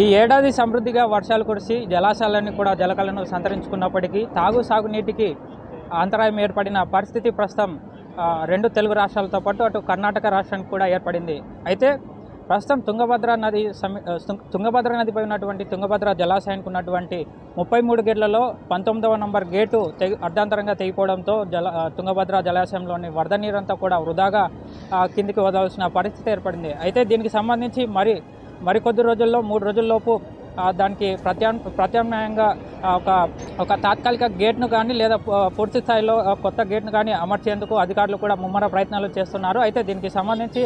ఈ ఏడాది సమృద్ధిగా వర్షాలు కురిసి జలాశయాలన్నీ కూడా జలకలను సంతరించుకున్నప్పటికీ తాగు సాగునీటికి అంతరాయం ఏర్పడిన పరిస్థితి ప్రస్తుతం రెండు తెలుగు రాష్ట్రాలతో పాటు అటు కర్ణాటక రాష్ట్రానికి కూడా ఏర్పడింది. అయితే ప్రస్తుతం తుంగభద్ర నది సమీ తుంగభద్ర నదిపై ఉన్నటువంటి తుంగభద్ర జలాశయానికి ఉన్నటువంటి ముప్పై మూడు గేట్లలో పంతొమ్మిదవ నంబర్ గేటు తెగి అర్ధాంతరంగా తెగిపోవడంతో జల తుంగభద్ర జలాశయంలోని వరద నీరంతా కూడా వృధాగా కిందికి వదలాల్సిన పరిస్థితి ఏర్పడింది. అయితే దీనికి సంబంధించి మరి మరికొద్ది రోజుల్లో మూడు రోజుల్లోపు దానికి ప్రత్యామ్ ప్రత్యామ్నాయంగా ఒక ఒక తాత్కాలిక గేట్ను కానీ లేదా పూర్తి స్థాయిలో కొత్త గేట్ను కానీ అమర్చేందుకు అధికారులు కూడా ముమ్మర ప్రయత్నాలు చేస్తున్నారు. అయితే దీనికి సంబంధించి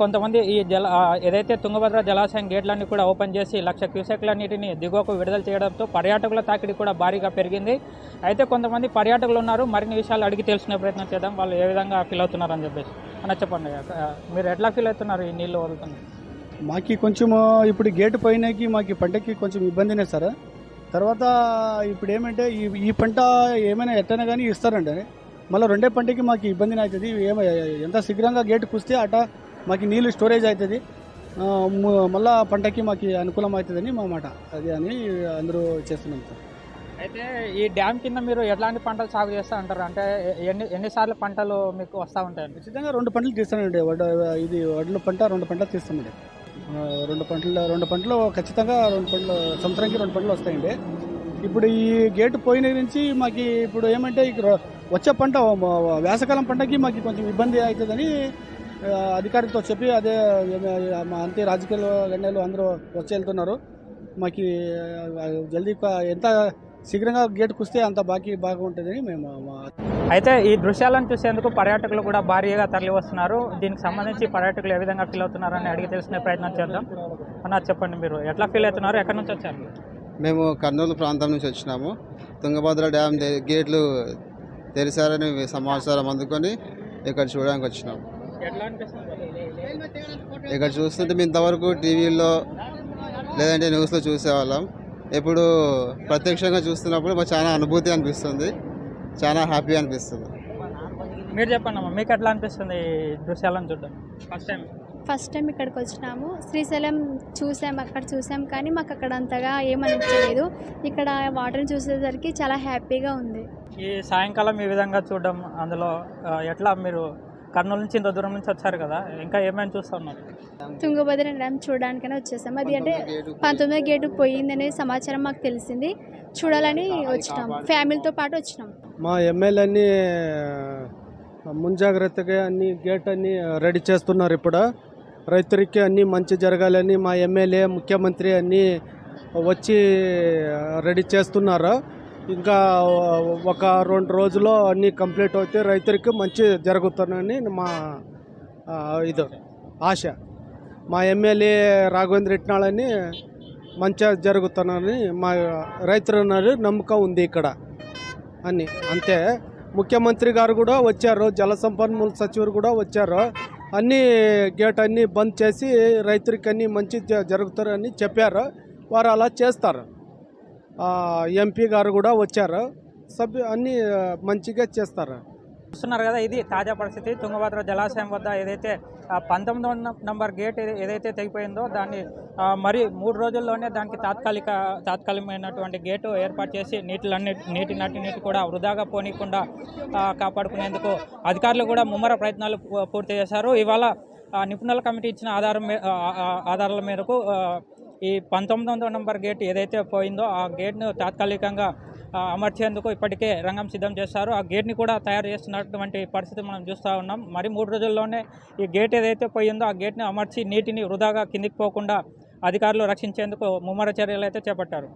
కొంతమంది ఈ జల ఏదైతే తుంగభద్ర జలాశయం గేట్లన్నీ కూడా ఓపెన్ చేసి లక్ష క్యూసెక్ల నీటిని దిగువకు విడుదల చేయడంతో పర్యాటకుల తాకిడి కూడా భారీగా పెరిగింది. అయితే కొంతమంది పర్యాటకులు ఉన్నారు. మరిన్ని విషయాలు అడిగి తెలుసుకునే ప్రయత్నం చేద్దాం. వాళ్ళు ఏ విధంగా ఫీల్ అవుతున్నారు అని చెప్పేసి. అన్న చెప్పండి. మీరు ఎట్లా ఫీల్ అవుతున్నారు ఈ నీళ్ళు వదులుతుంది మాకు కొంచెం ఇప్పుడు గేటు పైనకి మాకు పంటకి కొంచెం ఇబ్బందినే సార్. తర్వాత ఇప్పుడు ఏమంటే ఈ ఈ పంట ఏమైనా ఎట్టైనా కానీ ఇస్తారండి. మళ్ళీ రెండే పంటకి మాకు ఇబ్బందినే అవుతుంది ఏమ ఎంత శీఘ్రంగా గేటు కూస్తే అట మాకు నీళ్ళు స్టోరేజ్ అవుతుంది మళ్ళా పంటకి మాకు అనుకూలం అవుతుందని మా మాట. అది అని అందరూ చేస్తున్నాం సార్. అయితే ఈ డ్యామ్ కింద మీరు ఎట్లాంటి పంటలు సాగు చేస్తా అంటారు అంటే ఎన్ని ఎన్నిసార్లు పంటలు మీకు వస్తూ ఉంటాయండి? ఖచ్చితంగా రెండు పంటలు తీస్తానండి. ఇది వడ్ల పంట రెండు పంటలు తీస్తామండి. రెండు పంటలు రెండు పంటలు ఖచ్చితంగా రెండు పంటలు సంవత్సరానికి రెండు పంటలు వస్తాయండి. ఇప్పుడు ఈ గేటు పోయిన నుంచి మాకు ఇప్పుడు ఏమంటే ఇక వచ్చే పంట వేసకాలం పంటకి మాకు కొంచెం ఇబ్బంది అవుతుందని అధికారులతో చెప్పి అదే మా అంతే రాజకీయ గణ్యాలు అందరూ వచ్చి వెళ్తున్నారు. మాకు జల్దీ ఎంత శీఘ్రంగా గేట్ కుస్తే అంత బాకీ బాగుంటుందని మేము అయితే ఈ దృశ్యాలను చూసేందుకు పర్యాటకులు కూడా భారీగా తరలి వస్తున్నారు దీనికి సంబంధించి పర్యాటకులు ఏ విధంగా ఫీల్ అవుతున్నారని అడిగి తెలుసుకునే ప్రయత్నం చేద్దాం. అన్న చెప్పండి మీరు. ఎట్లా ఫీల్ అవుతున్నారు? ఎక్కడి నుంచి వచ్చారు? మేము కర్నూలు ప్రాంతం నుంచి వచ్చినాము. తుంగభద్ర డ్యామ్ దే- గేట్లు తెరిచారని సమాచారం అందుకొని ఇక్కడ చూడడానికి వచ్చినాము. ఇక్కడ చూస్తుంటే మేము ఇంతవరకు టీవీలో లేదంటే న్యూస్లో చూసేవాళ్ళం. ఇప్పుడు ప్రత్యక్షంగా చూస్తున్నప్పుడు మాకు చాలా అనుభూతి అనిపిస్తుంది. చాలా హ్యాపీ అనిపిస్తుంది. మీరు చెప్పండి అమ్మా మీకు ఎట్లా అనిపిస్తుంది దృశ్యాలను చూడడం? ఫస్ట్ టైం ఫస్ట్ టైం ఇక్కడికి వచ్చినాము. శ్రీశైలం చూసాం అక్కడ చూసాం కానీ మాకు అక్కడ అంతగా ఏమనిపించలేదు ఇక్కడ వాటర్ని చూసేసరికి చాలా హ్యాపీగా ఉంది. ఈ సాయంకాలం ఈ విధంగా చూడడం అందులో ఎట్లా మీరు కర్నూలు నుంచి ఇంత దూరం నుంచి వచ్చారు కదా ఇంకా ఏమైనా చూస్తూ ఉన్నారు? తుంగభద్ర డ్యామ్ చూడడానికనే వచ్చేసాం. అది అంటే పంతొమ్మిదో గేటు పోయిందనే సమాచారం మాకు తెలిసింది. చూడాలని వచ్చినాం. ఫ్యామిలీతో పాటు వచ్చినాం. మా ఎమ్మెల్యేని ముంజాగ్రత్తగా అన్ని గేట్ అన్ని రెడీ చేస్తున్నారు ఇప్పుడు. రైతులకి అన్ని మంచి జరగాలని మా ఎమ్మెల్యే ముఖ్యమంత్రి అన్ని వచ్చి రెడీ చేస్తున్నారు. ఇంకా ఒక రెండు రోజుల్లో అన్నీ కంప్లీట్ అవుతాయి రైతులకి మంచి జరుగుతుందని మా ఇది ఆశ. మా ఎమ్మెల్యే రాఘవేంద్ర ఇట్నాళని మంచిగా జరుగుతానని మా రైతులు నమ్మకం ఉంది ఇక్కడ అని. అంతే. ముఖ్యమంత్రి గారు కూడా వచ్చారు జల సంపన్మూల సచివులు కూడా వచ్చారు. అన్నీ గేట్ అన్నీ బంద్ చేసి రైతులకి అన్ని మంచి జ- జరుగుతారని చెప్పారు. వారు అలా చేస్తారు. ఎంపీ గారు కూడా వచ్చారు. సభ్యు అన్ని మంచిగా చేస్తారు. చూస్తున్నారు కదా ఇది తాజా పరిస్థితి. తుంగభద్ర జలాశయం వద్ద ఏదైతే పంతొమ్మిది నంబర్ గేట్ ఏదైతే తెగిపోయిందో దాన్ని మరి మూడు రోజుల్లోనే దానికి తాత్కాలిక తాత్కాలికమైనటువంటి గేటు ఏర్పాటు చేసి నీటిలన్నీ నీటి నటి నీటి కూడా వృధాగా పోనీయకుండా కాపాడుకునేందుకు అధికారులు కూడా ముమ్మర ప్రయత్నాలు పూ- పూర్తి చేశారు. ఇవాళ నిపుణుల కమిటీ ఇచ్చిన ఆధారం ఆధారాల మేరకు ఈ పంతొమ్మిది వందల నంబర్ గేట్ ఏదైతే పోయిందో ఆ గేట్ను తాత్కాలికంగా అమర్చేందుకు ఇప్పటికే రంగం సిద్ధం చేశారు. ఆ గేట్ని కూడా తయారు చేస్తున్నటువంటి పరిస్థితి మనం చూస్తూ ఉన్నాం. మరి మూడు రోజుల్లోనే ఈ గేట్ ఏదైతే పోయిందో ఆ గేట్ని అమర్చి నీటిని వృధాగా కిందికి పోకుండా అధికారులు రక్షించేందుకు ముమ్మర చర్యలు అయితే చేపట్టారు.